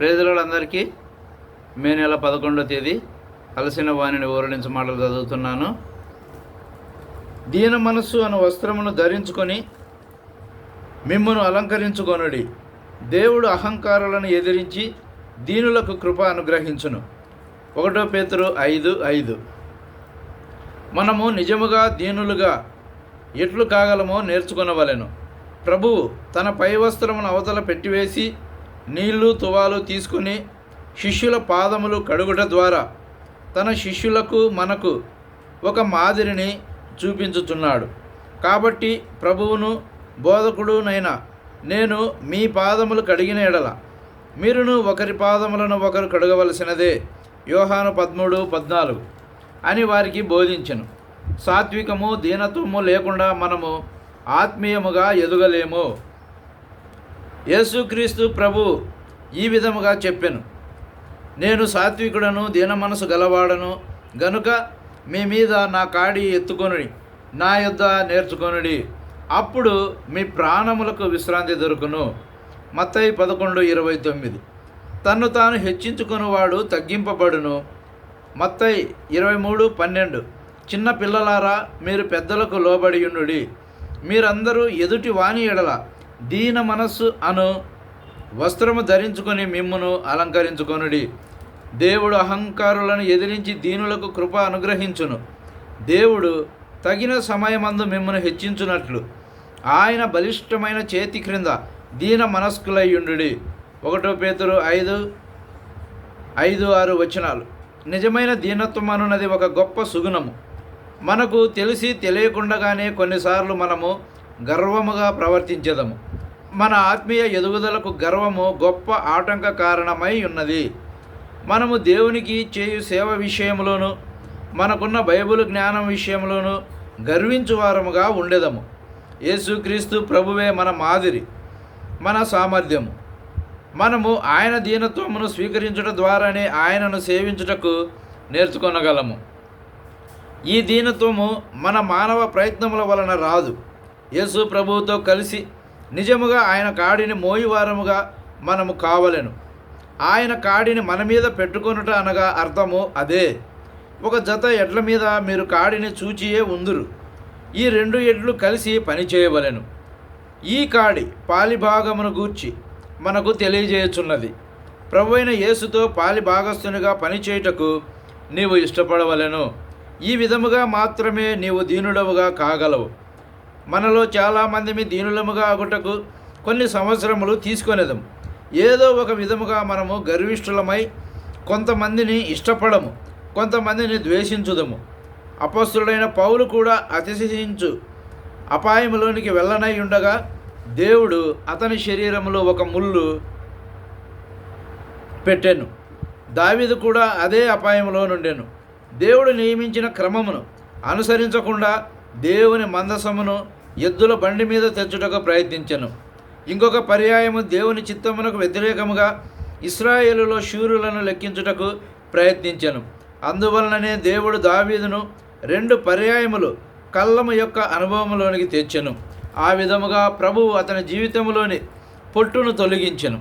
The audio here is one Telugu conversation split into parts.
ప్రేదలందరికీ మే నెల పదకొండో తేదీ అలసిన వాణిని ఊరడించ మాటలు చదువుతున్నాను. దీన మనస్సు అను వస్త్రమును ధరించుకొని మిమ్మను అలంకరించుకొనుడి. దేవుడు అహంకారాలను ఎదిరించి దీనులకు కృప అనుగ్రహించును. ఒకటో పేతురు ఐదు ఐదు. మనము నిజముగా దీనులుగా ఎట్లు కాగలమో నేర్చుకొనవలెను. ప్రభువు తన పై వస్త్రమును అవతల పెట్టివేసి నీళ్ళు తువాలు తీసుకుని శిష్యుల పాదములు కడుగుట ద్వారా తన శిష్యులకు మనకు ఒక మాదిరిని చూపించుచున్నాడు. కాబట్టి ప్రభువును బోధకుడునైనా నేను మీ పాదములు కడిగిన ఎడల మీరును ఒకరి పాదములను ఒకరు కడగవలసినదే యోహాను పదమూడు పద్నాలుగు అని వారికి బోధించను. సాత్వికము దీనత్వము లేకుండా మనము ఆత్మీయముగా ఎదుగలేము. యేసుక్రీస్తు ప్రభు ఈ విధముగా చెప్పాను. నేను సాత్వికుడను దీన మనసు గలవాడను గనుక మీ మీద నా కాడి ఎత్తుకొనుడి నా యొద్ద నేర్చుకొనుడి. అప్పుడు మీ ప్రాణములకు విశ్రాంతి దొరుకును. మత్తయి పదకొండు ఇరవై తొమ్మిది. తన్ను తాను హెచ్చించుకునివాడు తగ్గింపబడును. మత్తయి ఇరవై మూడు పన్నెండు. చిన్న పిల్లలారా మీరు పెద్దలకు లోబడియుడి మీరందరూ ఎదుటి వాణి ఎడల దీన మనస్సు అను వస్త్రము ధరించుకొని మిమ్మును అలంకరించుకొనుడి. దేవుడు అహంకారులను ఎదిరించి దీనులకు కృప అనుగ్రహించును. దేవుడు తగిన సమయమందు మిమ్మను హెచ్చించునట్లు. ఆయన బలిష్టమైన చేతి క్రింద దీన మనస్కులయ్యుండు ఒకటో పేతురు ఐదు ఐదు ఆరు వచనాలు. నిజమైన దీనత్వం అనున్నది ఒక గొప్ప సుగుణము. మనకు తెలిసి తెలియకుండగానే కొన్నిసార్లు మనము గర్వముగా ప్రవర్తించదము. మన ఆత్మీయ ఎదుగుదలకు గర్వము గొప్ప ఆటంక కారణమై ఉన్నది. మనము దేవునికి చేయు సేవ విషయంలోనూ మనకున్న బైబిల్ జ్ఞానం విషయంలోనూ గర్వించువారముగా ఉండేదము. యేసుక్రీస్తు ప్రభువే మన మాదిరి మన సామర్థ్యము. మనము ఆయన దీనత్వమును స్వీకరించడం ద్వారానే ఆయనను సేవించుటకు నేర్చుకొనగలము. ఈ దీనత్వము మన మానవ ప్రయత్నముల వలన రాదు. యేసు ప్రభువుతో కలిసి నిజముగా ఆయన కాడిని మోయివారముగా మనము కావలెను. ఆయన కాడిని మన మీద పెట్టుకొనుట అనగా అర్థము అదే. ఒక జత ఎడ్ల మీద మీరు కాడిని చూచియే ఉందురు. ఈ రెండు ఎడ్లు కలిసి పని చేయవలెను ఈ కాడి పాలిభాగమును గూర్చి మనకు తెలియజేయుచున్నది. ప్రభు అయిన యేసుతో పాలి భాగస్థునిగా పనిచేయుటకు నీవు ఇష్టపడవలెను. ఈ విధముగా మాత్రమే నీవు దీనుడవుగా కాగలవు. మనలో చాలామందిని దీనులముగా అగుటకు కొన్ని సంవత్సరములు తీసుకొనేదము. ఏదో ఒక విధముగా మనము గర్విష్ఠులమై కొంతమందిని ఇష్టపడము కొంతమందిని ద్వేషించుదము. అపస్తుడైన పౌలు కూడా అతిశయించు అపాయములోనికి వెళ్ళనై ఉండగా దేవుడు అతని శరీరములో ఒక ముళ్ళు పెట్టాను. దావిదు కూడా అదే అపాయంలో నుండెను. దేవుడు నియమించిన క్రమమును అనుసరించకుండా దేవుని మందసమును ఎద్దుల బండి మీద తెచ్చుటకు ప్రయత్నించెను. ఇంకొక పర్యాయము దేవుని చిత్తమునకు వ్యతిరేకముగా ఇస్రాయేలులో శూరులను లెక్కించుటకు ప్రయత్నించెను. అందువలననే దేవుడు దావీదును రెండు పర్యాయములు కళ్ళము యొక్క అనుభవములోనికి తెచ్చెను. ఆ విధముగా ప్రభువు అతని జీవితంలోని పొట్టును తొలగించెను.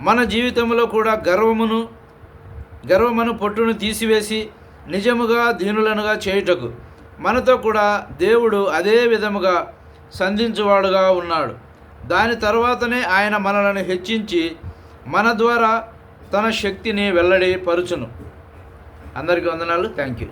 మన జీవితంలో కూడా గర్వమును గర్వమును పొట్టును తీసివేసి నిజముగా దీనులనుగా చేయుటకు మనతో కూడా దేవుడు అదే విధముగా సంధించువాడుగా ఉన్నాడు. దాని తర్వాతనే ఆయన మనలను హెచ్చించి మన ద్వారా తన శక్తిని వెల్లడి పరుచును. అందరికీ వందనాలు. Thank you.